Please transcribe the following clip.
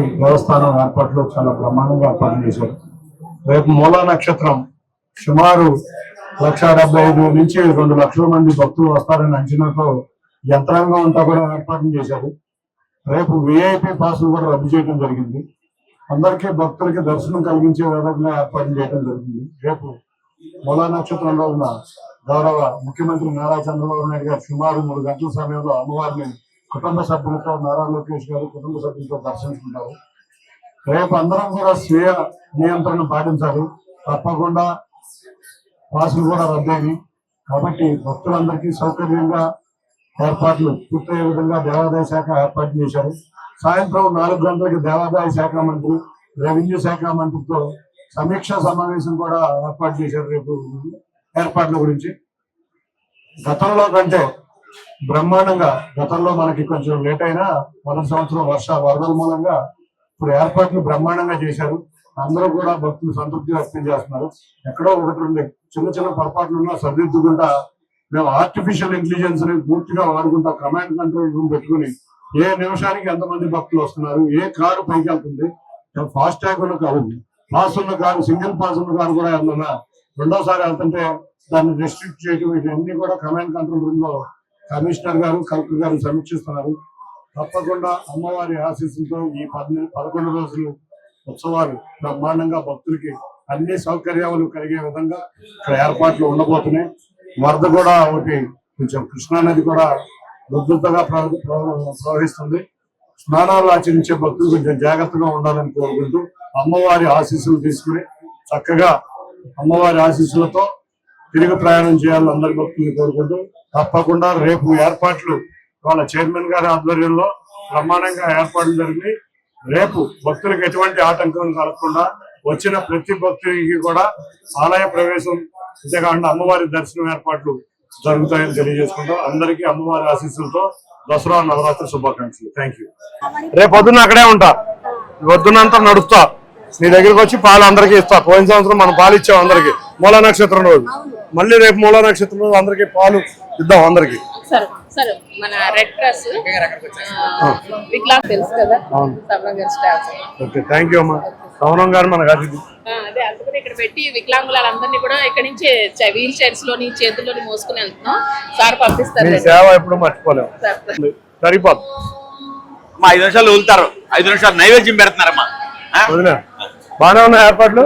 వారి దేవస్థానం ఏర్పాట్లో చాలా బ్రహ్మాండంగా ఏర్పాటు చేశారు రేపు మూలా నక్షత్రం సుమారు లక్ష డెబ్బై ఐదు నుంచి రెండు లక్షల మంది భక్తులు వస్తారని అంచనాతో యంత్రాంగం అంతా కూడా ఏర్పాటు చేశారు. రేపు విఐపి పాసులు కూడా రద్దు చేయడం జరిగింది. అందరికీ భక్తులకి దర్శనం కలిగించే విధంగా ఏర్పాటు చేయడం జరిగింది. రేపు మూలా నక్షత్రంలో ఉన్న గౌరవ ముఖ్యమంత్రి నారా చంద్రబాబు నాయుడు గారు సుమారు మూడు గంటల సమయంలో అమ్మవారిని కుటుంబ సభ్యులతో నారా లోకేష్ గారు కుటుంబ సభ్యులతో దర్శించుకుంటారు. రేపు అందరం కూడా స్వీయ నియంత్రణ పాటించాలి. తప్పకుండా పాసులు కూడా రద్దయ్యి. కాబట్టి భక్తులందరికీ సౌకర్యంగా ఏర్పాట్లు పూర్తయ్యే విధంగా దేవాదాయ శాఖ ఏర్పాటు చేశారు. సాయంత్రం నాలుగు గంటలకి దేవాదాయ శాఖ మంత్రి రెవెన్యూ శాఖ మంత్రితో సమీక్ష సమావేశం కూడా ఏర్పాటు చేశారు రేపు ఏర్పాట్ల గురించి. గతంలో కంటే బ్రహ్మాండంగా గతంలో మనకి కొంచెం లేట్ అయినా మొదటి సంవత్సరం వర్ష వరదల మూలంగా ఇప్పుడు ఏర్పాట్లు బ్రహ్మాండంగా చేశారు. అందరూ కూడా భక్తులు సంతృప్తి వ్యక్తం చేస్తున్నారు. ఎక్కడో ఒకటి రెండు చిన్న చిన్న పొరపాట్లున్నా సరిదిద్దుకుంటా మేము ఆర్టిఫిషియల్ ఇంటెలిజెన్స్ని పూర్తిగా వాడుకుంటా కమాండ్ కంట్రోల్ రూమ్ పెట్టుకుని ఏ నిమిషానికి ఎంతమంది భక్తులు వస్తున్నారు ఏ కారు పైకి వెళ్తుంది ఫాస్ట్ ట్యాగ్ ఉన్న కారు పాస్ ఉన్న కారు సింగిల్ పాస్ ఉన్న కారు కూడా ఏమన్నా రెండోసారి వెళ్తుంటే దాన్ని రెస్ట్రిక్ట్ చేయడం ఇవన్నీ కూడా కమాండ్ కంట్రోల్ రూమ్లో కమిషనర్ గారు కలెక్టర్ గారు సమీక్షిస్తున్నారు తప్పకుండా అమ్మవారి ఆశీస్సులతో ఈ పది పదకొండు రోజులు ఉత్సవాలు బ్రహ్మాండంగా భక్తులకి అన్ని సౌకర్యాలు కలిగే విధంగా ఇక్కడ ఏర్పాట్లు ఉండబోతున్నాయి. వరద కూడా ఒకటి కొంచెం కృష్ణానది కూడా ఉధృతగా ప్రవహిస్తుంది. స్నానాలు ఆచరించే భక్తులు కొంచెం జాగ్రత్తగా ఉండాలని కోరుకుంటూ అమ్మవారి ఆశీస్సులు తీసుకుని చక్కగా అమ్మవారి ఆశీస్సులతో తిరిగి ప్రయాణం చేయాలని అందరి భక్తులు కోరుకుంటూ తప్పకుండా రేపు ఏర్పాట్లు వాళ్ళ చైర్మన్ గారి ఆధ్వర్యంలో బ్రహ్మాండంగా ఏర్పాట్లు జరిగి రేపు భక్తులకు ఎటువంటి ఆటంకం కలగకుండా వచ్చిన ప్రతి భక్తునికి కూడా ఆలయ ప్రవేశం అంతేకాకుండా అమ్మవారి దర్శనం ఏర్పాట్లు జరుగుతాయని తెలియజేసుకుంటూ అందరికీ అమ్మవారి ఆశీస్సులతో దసరా నవరాత్రి శుభాకాంక్షలు. థ్యాంక్ యూ రేపు పొద్దున్న అక్కడే ఉంటా. పొద్దున్నంతా నడుస్తా. నీ దగ్గరికి వచ్చి పాలు అందరికీ ఇస్తా. పోయిన సంవత్సరం మనం పాలు ఇచ్చాం అందరికి. మూల నక్షత్రం రోజు. మళ్ళీ రేపు మూలా నక్షత్రం రోజు అందరికి పాలు ఇద్దాం అందరికి. సార్ సార్ మన రెడ్ క్రాస్ వికలాంగ్ తెలుసు కదా? అవును. సర్వం గారి స్టాఫ్. ఓకే థ్యాంక్ యూ అమ్మా. సవనం గారు మనకు అతిథి ఆ, అదే అందుకని ఇక్కడ పెట్టి వికలాంగులందరినీ కూడా ఇక్కడ నుంచి వీల్ చైర్స్లోని చేతుల్లోని మోసుకుని వెళ్తున్నాం. సార్ పంపిస్తారు సేవ ఎప్పుడు మర్చిపోలేము సార్ సరిపోదు. అమ్మా ఐదు నిమిషాలు వదులుతారు. ఐదు నిమిషాలు నైవేద్యం పెడుతున్నారమ్మా. బాగానే ఉన్నాయి ఏర్పాట్లు?